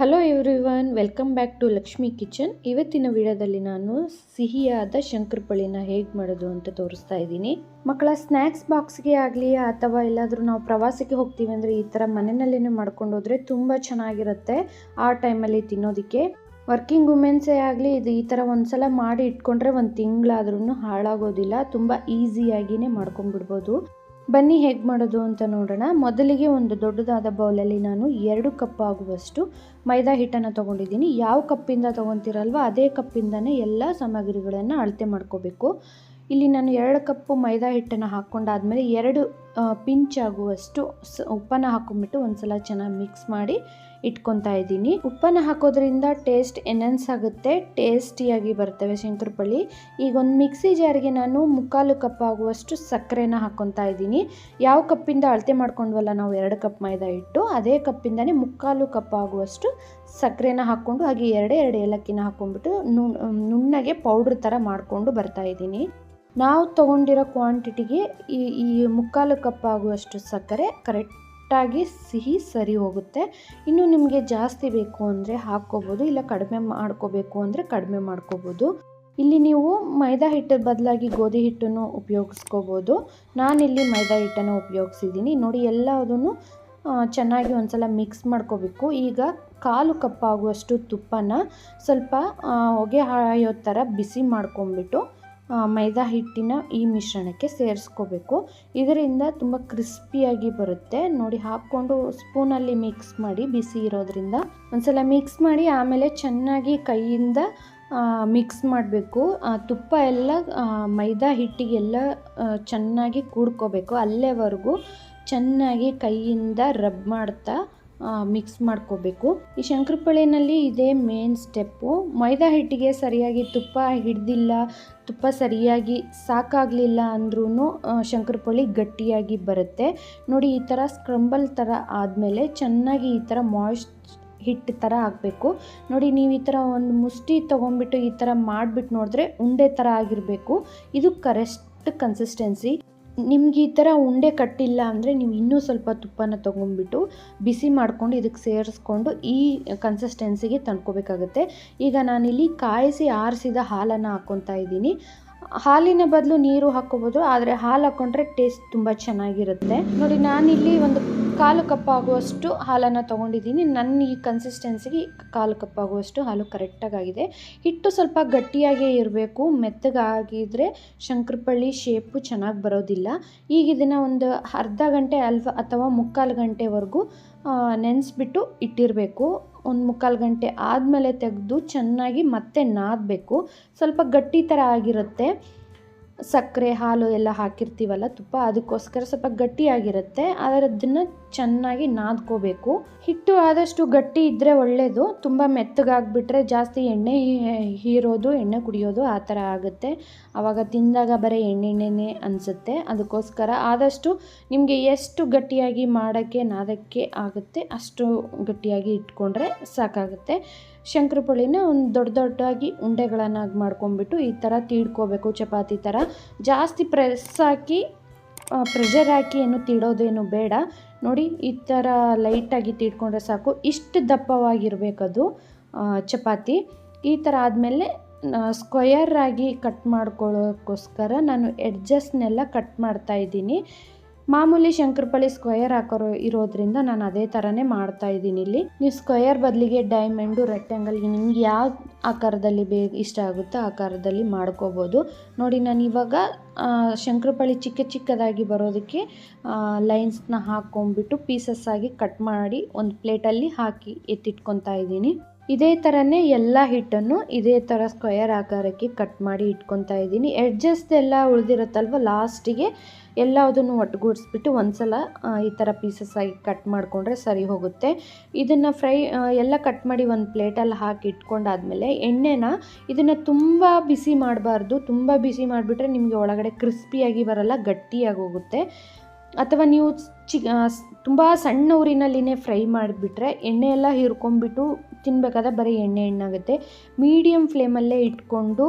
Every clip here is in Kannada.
Hello everyone welcome back to Lakshmi kitchen ಇವತ್ತಿನ ವಿಡಿಯೋದಲ್ಲಿ ನಾನು ಸಿಹಿಯಾದ ಶಂಕರಪಳಿನ ಹೇಗೆ ಮಾಡೋದು ಅಂತ ತೋರಿಸ್ತಾ ಇದ್ದೀನಿ. ಮಕ್ಕಳ ಸ್ನ್ಯಾಕ್ಸ್ ಬಾಕ್ಸ್ಗೆ ಆಗಲಿ ಅಥವಾ ಎಲ್ಲಾದರೂ ನಾವು ಪ್ರವಾಸಕ್ಕೆ ಹೋಗ್ತೀವಿ ಅಂದರೆ ಈ ಥರ ಮನೆಯಲ್ಲೇ ಮಾಡ್ಕೊಂಡು ಹೋದರೆ ತುಂಬ ಚೆನ್ನಾಗಿರುತ್ತೆ ಆ ಟೈಮಲ್ಲಿ ತಿನ್ನೋದಕ್ಕೆ. ವರ್ಕಿಂಗ್ ವುಮೆನ್ಸೇ ಆಗಲಿ ಇದು ಈ ಥರ ಒಂದ್ಸಲ ಮಾಡಿ ಇಟ್ಕೊಂಡ್ರೆ ಒಂದು ತಿಂಗಳಾದ್ರೂ ಹಾಳಾಗೋದಿಲ್ಲ, ತುಂಬ ಈಸಿಯಾಗಿಯೇ ಮಾಡ್ಕೊಂಡ್ಬಿಡ್ಬೋದು. ಬನ್ನಿ ಹೇಗೆ ಮಾಡೋದು ಅಂತ ನೋಡೋಣ. ಮೊದಲಿಗೆ ಒಂದು ದೊಡ್ಡದಾದ ಬೌಲಲ್ಲಿ ನಾನು ಎರಡು ಕಪ್ ಆಗುವಷ್ಟು ಮೈದಾ ಹಿಟ್ಟನ್ನು ತೊಗೊಂಡಿದ್ದೀನಿ. ಯಾವ ಕಪ್ಪಿಂದ ತೊಗೊತೀರಲ್ವ ಅದೇ ಕಪ್ಪಿಂದನೇ ಎಲ್ಲ ಸಾಮಗ್ರಿಗಳನ್ನು ಅಳತೆ ಮಾಡ್ಕೋಬೇಕು. ಇಲ್ಲಿ ನಾನು ಎರಡು ಕಪ್ಪು ಮೈದಾ ಹಿಟ್ಟನ್ನು ಹಾಕ್ಕೊಂಡಾದ್ಮೇಲೆ ಎರಡು ಪಿಂಚ್ ಆಗುವಷ್ಟು ಉಪ್ಪನ್ನ ಹಾಕೊಂಡ್ಬಿಟ್ಟು ಒಂದ್ಸಲ ಚೆನ್ನಾಗಿ ಮಿಕ್ಸ್ ಮಾಡಿ ಇಟ್ಕೊತಾ ಇದ್ದೀನಿ. ಉಪ್ಪನ್ನು ಹಾಕೋದ್ರಿಂದ ಟೇಸ್ಟ್ ಎನ್ಹೆನ್ಸ್ ಆಗುತ್ತೆ ಟೇಸ್ಟಿಯಾಗಿ ಬರ್ತವೆ ಶಂಕರಪಳ್ಳಿ ಈಗ ಒಂದು ಮಿಕ್ಸಿ ಜಾರಿಗೆ ನಾನು ಮುಕ್ಕಾಲು ಕಪ್ ಆಗುವಷ್ಟು ಸಕ್ಕರೆನ ಹಾಕ್ಕೊತಾ ಇದ್ದೀನಿ. ಯಾವ ಕಪ್ಪಿಂದ ಅಳತೆ ಮಾಡ್ಕೊಂಡ್ವಲ್ಲ ನಾವು ಎರಡು ಕಪ್ ಮೈದಾ ಇಟ್ಟು ಅದೇ ಕಪ್ಪಿಂದನೇ ಮುಕ್ಕಾಲು ಕಪ್ ಆಗುವಷ್ಟು ಸಕ್ಕರೆನ ಹಾಕ್ಕೊಂಡು ಹಾಗೆ ಎರಡೇ ಎರಡು ಏಲಕ್ಕಿನ ಹಾಕ್ಕೊಂಡ್ಬಿಟ್ಟು ನುಣ್ಣಗೆ ಪೌಡ್ರ್ ಥರ ಮಾಡಿಕೊಂಡು ಬರ್ತಾ ಇದ್ದೀನಿ. ನಾವು ತೊಗೊಂಡಿರೋ ಕ್ವಾಂಟಿಟಿಗೆ ಈ ಈ ಮುಕ್ಕಾಲು ಕಪ್ ಆಗುವಷ್ಟು ಸಕ್ಕರೆ ಕರೆಕ್ಟಾಗಿ ಸಿಹಿ ಸರಿ ಹೋಗುತ್ತೆ. ಇನ್ನು ನಿಮಗೆ ಜಾಸ್ತಿ ಬೇಕು ಅಂದರೆ ಹಾಕ್ಕೋಬೋದು, ಇಲ್ಲ ಕಡಿಮೆ ಮಾಡ್ಕೋಬೇಕು ಅಂದರೆ ಕಡಿಮೆ ಮಾಡ್ಕೋಬೋದು. ಇಲ್ಲಿ ನೀವು ಮೈದಾ ಹಿಟ್ಟು ಬದಲಾಗಿ ಗೋಧಿ ಹಿಟ್ಟನ್ನು ಉಪಯೋಗಿಸ್ಕೋಬೋದು. ನಾನಿಲ್ಲಿ ಮೈದಾ ಹಿಟ್ಟನ್ನು ಉಪಯೋಗಿಸಿದ್ದೀನಿ. ನೋಡಿ, ಎಲ್ಲದನ್ನು ಚೆನ್ನಾಗಿ ಒಂದ್ಸಲ ಮಿಕ್ಸ್ ಮಾಡ್ಕೋಬೇಕು. ಈಗ ಕಾಲು ಕಪ್ಪಾಗುವಷ್ಟು ತುಪ್ಪನ ಸ್ವಲ್ಪ ಹೊಗೆ ಹಾಯೋ ಥರ ಬಿಸಿ ಮಾಡ್ಕೊಂಬಿಟ್ಟು ಮೈದಾ ಹಿಟ್ಟಿನ ಈ ಮಿಶ್ರಣಕ್ಕೆ ಸೇರಿಸ್ಕೋಬೇಕು. ಇದರಿಂದ ತುಂಬ ಕ್ರಿಸ್ಪಿಯಾಗಿ ಬರುತ್ತೆ. ನೋಡಿ, ಹಾಕ್ಕೊಂಡು ಸ್ಪೂನಲ್ಲಿ ಮಿಕ್ಸ್ ಮಾಡಿ, ಬಿಸಿ ಇರೋದ್ರಿಂದ. ಒಂದ್ಸಲ ಮಿಕ್ಸ್ ಮಾಡಿ, ಆಮೇಲೆ ಚೆನ್ನಾಗಿ ಕೈಯಿಂದ ಮಿಕ್ಸ್ ಮಾಡಬೇಕು. ತುಪ್ಪ ಎಲ್ಲ ಮೈದಾ ಹಿಟ್ಟಿಗೆಲ್ಲ ಚೆನ್ನಾಗಿ ಕೂಡ್ಕೋಬೇಕು. ಅಲ್ಲೇವರೆಗೂ ಚೆನ್ನಾಗಿ ಕೈಯಿಂದ ರಬ್ ಮಾಡ್ತಾ ಮಿಕ್ಸ್ ಮಾಡ್ಕೋಬೇಕು. ಈ ಶಂಕರಪಳ್ಳಿನಲ್ಲಿ ಇದೇ ಮೇನ್ ಸ್ಟೆಪ್ಪು ಮೈದಾ ಹಿಟ್ಟಿಗೆ ಸರಿಯಾಗಿ ತುಪ್ಪ ಹಿಡ್ದಿಲ್ಲ, ತುಪ್ಪ ಸರಿಯಾಗಿ ಸಾಕಾಗಲಿಲ್ಲ ಅಂದ್ರೂ ಶಂಕರಪಳಿ ಗಟ್ಟಿಯಾಗಿ ಬರುತ್ತೆ. ನೋಡಿ, ಈ ಥರ ಸ್ಕ್ರಂಬಲ್ ಥರ ಆದಮೇಲೆ ಚೆನ್ನಾಗಿ ಈ ಥರ ಮಾಯ್ಸ್ಟ್ ಹಿಟ್ಟು ಥರ ಆಗಬೇಕು ನೋಡಿ, ನೀವು ಈ ಥರ ಒಂದು ಮುಷ್ಟಿ ತೊಗೊಂಬಿಟ್ಟು ಈ ಥರ ಮಾಡಿಬಿಟ್ಟು ನೋಡಿದ್ರೆ ಉಂಡೆ ಥರ ಆಗಿರಬೇಕು. ಇದು ಕರೆಕ್ಟ್ ಕನ್ಸಿಸ್ಟೆನ್ಸಿ ನಿಮ್ಗೆ ಈ ಥರ ಉಂಡೆ ಕಟ್ಟಿಲ್ಲ ಅಂದರೆ ನೀವು ಇನ್ನೂ ಸ್ವಲ್ಪ ತುಪ್ಪನ ತೊಗೊಂಡ್ಬಿಟ್ಟು ಬಿಸಿ ಮಾಡಿಕೊಂಡು ಇದಕ್ಕೆ ಸೇರಿಸ್ಕೊಂಡು ಈ ಕನ್ಸಿಸ್ಟೆನ್ಸಿಗೆ ತಂದ್ಕೋಬೇಕಾಗುತ್ತೆ. ಈಗ ನಾನಿಲ್ಲಿ ಕಾಯಿಸಿ ಆರಿಸಿದ ಹಾಲನ್ನು ಹಾಕ್ಕೊತಾ ಇದ್ದೀನಿ. ಹಾಲಿನ ಬದಲು ನೀರು ಹಾಕ್ಕೋಬೋದು, ಆದರೆ ಹಾಲು ಹಾಕ್ಕೊಂಡ್ರೆ ಟೇಸ್ಟ್ ತುಂಬ ಚೆನ್ನಾಗಿರುತ್ತೆ. ನೋಡಿ, ನಾನಿಲ್ಲಿ ಒಂದು ಕಾಲು ಕಪ್ ಆಗುವಷ್ಟು ಹಾಲನ್ನು ತೊಗೊಂಡಿದ್ದೀನಿ. ನನ್ನ ಈ ಕನ್ಸಿಸ್ಟೆನ್ಸಿಗೆ ಕಾಲು ಕಪ್ ಆಗುವಷ್ಟು ಹಾಲು ಕರೆಕ್ಟಾಗಿದೆ ಹಿಟ್ಟು ಸ್ವಲ್ಪ ಗಟ್ಟಿಯಾಗೇ ಇರಬೇಕು. ಮೆತ್ತಗಾಗಿದ್ದರೆ ಶಂಕರಪಳ್ಳಿ ಶೇಪು ಚೆನ್ನಾಗಿ ಬರೋದಿಲ್ಲ. ಈಗ ಇದನ್ನು ಒಂದು ಅರ್ಧ ಗಂಟೆ ಅಲ್ವ ಅಥವಾ ಮುಕ್ಕಾಲು ಗಂಟೆವರೆಗೂ ನೆನೆಸ್ಬಿಟ್ಟು ಇಟ್ಟಿರಬೇಕು. ಒಂದು ಮುಕ್ಕಾಲು ಗಂಟೆ ಆದಮೇಲೆ ತೆಗೆದು ಚೆನ್ನಾಗಿ ಮತ್ತೆ ನಾದಬೇಕು. ಸ್ವಲ್ಪ ಗಟ್ಟಿ ಥರ ಆಗಿರುತ್ತೆ. ಸಕ್ಕರೆ, ಹಾಲು ಎಲ್ಲ ಹಾಕಿರ್ತೀವಲ್ಲ ತುಪ್ಪ, ಅದಕ್ಕೋಸ್ಕರ ಸ್ವಲ್ಪ ಗಟ್ಟಿಯಾಗಿರುತ್ತೆ. ಆದರೆ ಅದನ್ನು ಚೆನ್ನಾಗಿ ನಾದ್ಕೋಬೇಕು. ಹಿಟ್ಟು ಆದಷ್ಟು ಗಟ್ಟಿ ಇದ್ದರೆ ಒಳ್ಳೆಯದು ತುಂಬ ಮೆತ್ತಗಾಗ್ಬಿಟ್ರೆ ಜಾಸ್ತಿ ಎಣ್ಣೆ ಹೀರೋದು, ಎಣ್ಣೆ ಕುಡಿಯೋದು ಆ ಥರ ಆಗುತ್ತೆ. ಆವಾಗ ತಿಂದಾಗ ಬರೀ ಎಣ್ಣೆಣ್ಣೆನೇ ಅನಿಸುತ್ತೆ. ಅದಕ್ಕೋಸ್ಕರ ಆದಷ್ಟು ನಿಮಗೆ ಎಷ್ಟು ಗಟ್ಟಿಯಾಗಿ ಮಾಡೋಕ್ಕೆ ನಾದಕ್ಕೆ ಆಗುತ್ತೆ ಅಷ್ಟು ಗಟ್ಟಿಯಾಗಿ ಇಟ್ಕೊಂಡ್ರೆ ಸಾಕಾಗುತ್ತೆ. ಶಂಕರಪುಳಿನ ಒಂದು ದೊಡ್ಡ ದೊಡ್ಡಾಗಿ ಉಂಡೆಗಳನ್ನಾಗಿ ಮಾಡ್ಕೊಂಬಿಟ್ಟು ಈ ಥರ ತೀಡ್ಕೋಬೇಕು, ಚಪಾತಿ ಥರ ಜಾಸ್ತಿ ಪ್ರೆಸ್ ಹಾಕಿ ಪ್ರೆಷರ್ ಹಾಕಿ ಏನು ತೀಡೋದೇನು ಬೇಡ. ನೋಡಿ, ಈ ಥರ ಲೈಟಾಗಿ ತೀಡ್ಕೊಂಡ್ರೆ ಸಾಕು. ಇಷ್ಟು ದಪ್ಪವಾಗಿರಬೇಕದು ಚಪಾತಿ. ಈ ಥರ ಆದಮೇಲೆ ಸ್ಕ್ವಯರ್ ಆಗಿ ಕಟ್ ಮಾಡ್ಕೊಳ್ಳೋಕ್ಕೋಸ್ಕರ ನಾನು ಎಡ್ಜಸ್ನೆಲ್ಲ ಕಟ್ ಮಾಡ್ತಾ ಇದ್ದೀನಿ. ಮಾಮೂಲಿ ಶಂಕರಪಳ್ಳಿ ಸ್ಕ್ವಯರ್ ಹಾಕೋರು ಇರೋದ್ರಿಂದ ನಾನು ಅದೇ ಥರನೇ ಮಾಡ್ತಾ ಇದ್ದೀನಿ ಇಲ್ಲಿ. ನೀವು ಸ್ಕ್ವಯರ್ ಬದಲಿಗೆ ಡೈಮಂಡು, ರೆಕ್ಟ್ಯಾಂಗಲ್ ನಿಮ್ಗೆ ಯಾವ ಆಕಾರದಲ್ಲಿ ಬೇ ಇಷ್ಟ ಆಗುತ್ತೋ ಆಕಾರದಲ್ಲಿ ಮಾಡ್ಕೋಬೋದು. ನೋಡಿ, ನಾನು ಇವಾಗ ಶಂಕರಪಳ್ಳಿ ಚಿಕ್ಕ ಚಿಕ್ಕದಾಗಿ ಬರೋದಕ್ಕೆ ಲೈನ್ಸ್ನ ಹಾಕ್ಕೊಂಬಿಟ್ಟು ಪೀಸಸ್ ಆಗಿ ಕಟ್ ಮಾಡಿ ಒಂದು ಪ್ಲೇಟಲ್ಲಿ ಹಾಕಿ ಎತ್ತಿಟ್ಕೊತಾ ಇದ್ದೀನಿ. ಇದೇ ಥರನೇ ಎಲ್ಲ ಹಿಟ್ಟನ್ನು ಇದೇ ಥರ ಸ್ಕ್ವಯರ್ ಆಕಾರಕ್ಕೆ ಕಟ್ ಮಾಡಿ ಇಟ್ಕೊತಾ ಇದ್ದೀನಿ. ಎಡ್ಜಸ್ ಎಲ್ಲ ಉಳಿದಿರುತ್ತಲ್ವ ಲಾಸ್ಟಿಗೆ ಎಲ್ಲದನ್ನು ಒಟ್ಟುಗೂಡಿಸ್ಬಿಟ್ಟು ಒಂದ್ಸಲ ಈ ಥರ ಪೀಸಸ್ ಆಗಿ ಕಟ್ ಮಾಡಿಕೊಂಡ್ರೆ ಸರಿ ಹೋಗುತ್ತೆ. ಇದನ್ನು ಫ್ರೈ ಎಲ್ಲ ಕಟ್ ಮಾಡಿ ಒಂದು ಪ್ಲೇಟಲ್ಲಿ ಹಾಕಿ ಇಟ್ಕೊಂಡಾದ್ಮೇಲೆ ಎಣ್ಣೆನ ಇದನ್ನು ತುಂಬ ಬಿಸಿ ಮಾಡಬಾರ್ದು. ತುಂಬ ಬಿಸಿ ಮಾಡಿಬಿಟ್ರೆ ನಿಮಗೆ ಒಳಗಡೆ ಕ್ರಿಸ್ಪಿಯಾಗಿ ಬರಲ್ಲ, ಗಟ್ಟಿಯಾಗಿ ಹೋಗುತ್ತೆ. ಅಥವಾ ನೀವು ಚಿ ತುಂಬ ಸಣ್ಣ ಊರಿನಲ್ಲಿನೇ ಫ್ರೈ ಮಾಡಿಬಿಟ್ರೆ ಎಣ್ಣೆ ಎಲ್ಲ ಹೀರ್ಕೊಂಬಿಟ್ಟು ತಿನ್ನಬೇಕಾದ್ರೆ ಬರೀ ಎಣ್ಣೆ ಎಣ್ಣಾಗುತ್ತೆ ಮೀಡಿಯಮ್ ಫ್ಲೇಮಲ್ಲೇ ಇಟ್ಕೊಂಡು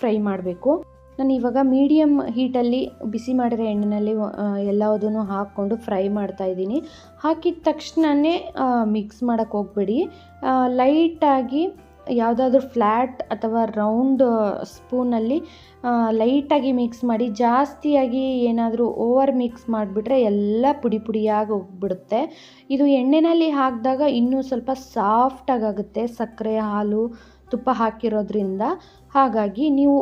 ಫ್ರೈ ಮಾಡಬೇಕು. ನಾನು ಇವಾಗ ಮೀಡಿಯಮ್ ಹೀಟಲ್ಲಿ ಬಿಸಿ ಮಾಡಿರೋ ಎಣ್ಣೆಯಲ್ಲಿ ಎಲ್ಲದನ್ನು ಹಾಕ್ಕೊಂಡು ಫ್ರೈ ಮಾಡ್ತಾ ಇದ್ದೀನಿ. ಹಾಕಿದ ತಕ್ಷಣವೇ ಮಿಕ್ಸ್ ಮಾಡೋಕ್ಕೆ ಹೋಗಬೇಡಿ. ಲೈಟಾಗಿ ಯಾವುದಾದ್ರೂ ಫ್ಲ್ಯಾಟ್ ಅಥವಾ ರೌಂಡ್ ಸ್ಪೂನಲ್ಲಿ ಲೈಟಾಗಿ ಮಿಕ್ಸ್ ಮಾಡಿ, ಜಾಸ್ತಿಯಾಗಿ ಏನಾದರೂ ಓವರ್ ಮಿಕ್ಸ್ ಮಾಡಿಬಿಟ್ರೆ ಎಲ್ಲ ಪುಡಿ ಪುಡಿಯಾಗಿ ಹೋಗ್ಬಿಡುತ್ತೆ. ಇದು ಎಣ್ಣೆಯಲ್ಲಿ ಹಾಕಿದಾಗ ಇನ್ನೂ ಸ್ವಲ್ಪ ಸಾಫ್ಟಾಗುತ್ತೆ ಸಕ್ಕರೆ, ಹಾಲು, ತುಪ್ಪ ಹಾಕಿರೋದ್ರಿಂದ. ಹಾಗಾಗಿ ನೀವು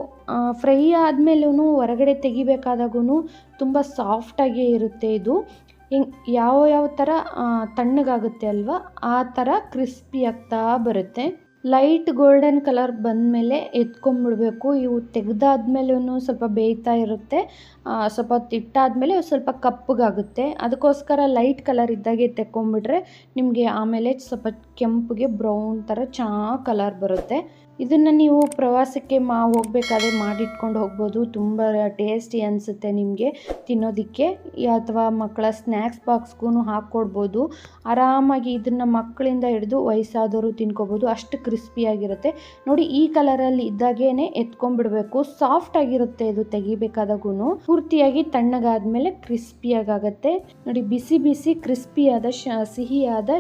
ಫ್ರೈ ಆದಮೇಲೂ ಹೊರಗಡೆ ತೆಗಿಬೇಕಾದಾಗೂ ತುಂಬ ಸಾಫ್ಟಾಗೇ ಇರುತ್ತೆ ಇದು. ಹಿಂಗೆ ಯಾವ ಯಾವ ಥರ ತಣ್ಣಗಾಗುತ್ತೆ ಅಲ್ವಾ, ಆ ಥರ ಕ್ರಿಸ್ಪಿ ಆಗ್ತಾ ಬರುತ್ತೆ. ಲೈಟ್ ಗೋಲ್ಡನ್ ಕಲರ್ ಬಂದಮೇಲೆ ಎತ್ಕೊಂಬಿಡ್ಬೇಕು. ಇವು ತೆಗೆದಾದ್ಮೇಲೂ ಸ್ವಲ್ಪ ಬೇಯ್ತಾ ಇರುತ್ತೆ. ಸ್ವಲ್ಪ ತಿಟ್ಟಾದಮೇಲೆ ಸ್ವಲ್ಪ ಕಪ್ಪಗಾಗುತ್ತೆ. ಅದಕ್ಕೋಸ್ಕರ ಲೈಟ್ ಕಲರ್ ಇದ್ದಾಗೆ ತೆಕ್ಕೊಂಬಿಟ್ರೆ ನಿಮಗೆ ಆಮೇಲೆ ಸ್ವಲ್ಪ ಕೆಂಪಗೆ ಬ್ರೌನ್ ಥರ ಚೆನ್ನಾಗಿ ಕಲರ್ ಬರುತ್ತೆ. ಇದನ್ನು ನೀವು ಪ್ರವಾಸಕ್ಕೆ ಮಾ ಹೋಗ್ಬೇಕಾದ್ರೆ ಮಾಡಿಟ್ಕೊಂಡು ಹೋಗ್ಬೋದು. ತುಂಬ ಟೇಸ್ಟಿ ಅನಿಸುತ್ತೆ ನಿಮಗೆ ತಿನ್ನೋದಕ್ಕೆ. ಅಥವಾ ಮಕ್ಕಳ ಸ್ನ್ಯಾಕ್ಸ್ ಬಾಕ್ಸ್ಗೂ ಹಾಕ್ಕೊಡ್ಬೋದು ಆರಾಮಾಗಿ ಇದನ್ನು ಮಕ್ಕಳಿಂದ ಹಿಡಿದು ವಯಸ್ಸಾದವರು ತಿನ್ಕೋಬೋದು. ಅಷ್ಟು ಕ್ರಿಸ್ಪಿಯಾಗಿರುತ್ತೆ ನೋಡಿ, ಈ ಕಲರಲ್ಲಿ ಇದ್ದಾಗೇ ಎತ್ಕೊಂಡ್ಬಿಡ್ಬೇಕು. ಸಾಫ್ಟ್ ಆಗಿರುತ್ತೆ ಇದು ತೆಗಿಬೇಕಾದಾಗೂ ಪೂರ್ತಿಯಾಗಿ ತಣ್ಣಗಾದ್ಮೇಲೆ ಕ್ರಿಸ್ಪಿಯಾಗಿ ಆಗುತ್ತೆ ನೋಡಿ, ಬಿಸಿ ಬಿಸಿ ಕ್ರಿಸ್ಪಿಯಾದ ಸಿಹಿಯಾದ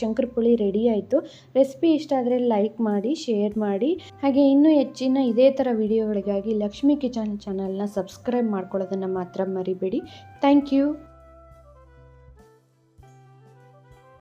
ಶಂಕರಪುಳಿ ರೆಡಿ ಆಯಿತು. ರೆಸಿಪಿ ಇಷ್ಟ ಆದರೆ ಲೈಕ್ ಮಾಡಿ ಶೇರ್ ಮಾಡಿ. ಹಾಗೆ ಇನ್ನೂ ಹೆಚ್ಚಿನ ಇದೇ ಥರ ವಿಡಿಯೋಗಳಿಗಾಗಿ ಲಕ್ಷ್ಮೀ ಕಿಚನ್ ಚಾನಲ್ನ ಸಬ್ಸ್ಕ್ರೈಬ್ ಮಾಡ್ಕೊಳ್ಳೋದನ್ನು ಮಾತ್ರ ಮರಿಬೇಡಿ. Thank you.